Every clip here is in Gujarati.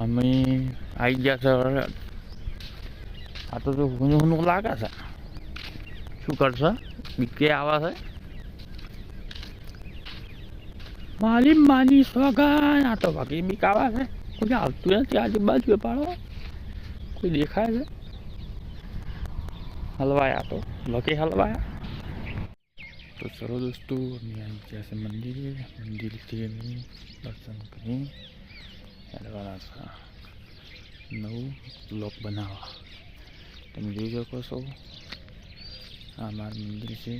અમે આવી ગયા છે. આ તો હુનું હુનું લાગે છે. શું કરશે? બીકે આવે છે? મારી માની સોગન આ તો બાકી બીક આવે છે. કોઈ આવતું નથી આજુબાજુ પાડો. કોઈ દેખાય છે? હલવાયા તો. લકી હલવાયા. તો ચલો દોસ્તો, અમે આવી ગયા છે મંદિરે. મંદિરથી અમે દર્શન કરી. છે. નવું બ્લોક બનાવવા. તમે જોઈ શકો છો. આ મારું મંદિર છે.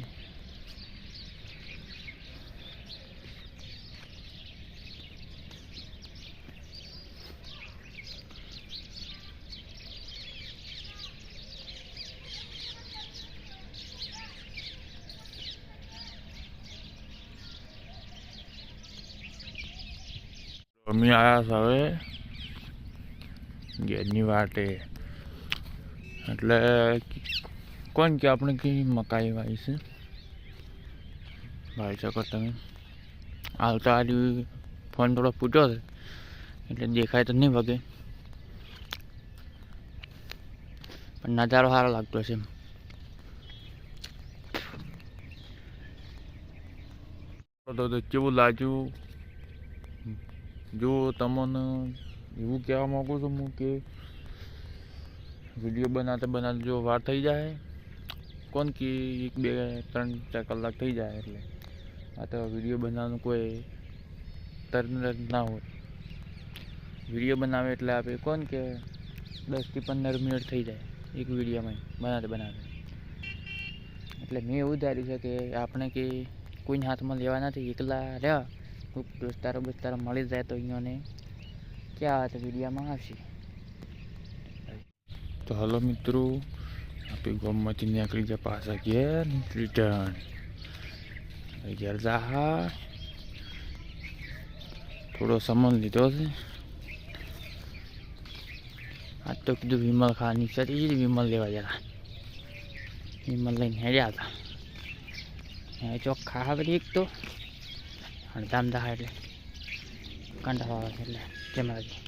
અમે આવ્યા હવે. ઘેરની વાટે. એટલે કોણ કે આપણે કઈ મકાઈ વાવી છે? ભાઈ શકો તમે. આવતા આજે ફોન થોડો ફૂટ્યો છે, એટલે દેખાય તો નહીં વગે. પણ નજારો સારો લાગતો છે તો કેવું લાગ્યું? જો તમને એવું કહેવા માગું છું હું કે વીડિયો બનાવતા બનાવતા જો વાર થઈ જાય, કોણ કે એક, બે, ત્રણ, ચાર કલાક થઈ જાય એટલે. આ તો વીડિયો બનાવવાનું કોઈ તરત ના હોય. વીડિયો બનાવે એટલે આપણે કોણ કે દસથી પંદર મિનિટ થઈ જાય એક વિડીયોમાં બનાવતા બનાવે એટલે મેં એવું ધાર્યું છે કે આપણે કે કોઈને હાથમાં લેવા નથી, એકલા રહ્યા. ખૂબ દોસ્તારો બોસ્તારો મળી જાય તો અહીંયાને ક્યાં વાત વિડીયામાં આવશે? તો હલો મિત્રો, આપણે ગોમમાંથી નીકળી જાય પાછા ઘેર રિટર્ન ઘેર જાહા. થોડો સામાન લીધો છે. આજ તો કીધું વિમલ ખાવાની ચડી વિમલ લેવા જરા. વિમલ લઈને હેડ્યા હતા. એ ચોખ્ખા આવે એક તો. અડધામ ધામધા એટલે કંટાળો આવે છે એટલે કેમેરાથી.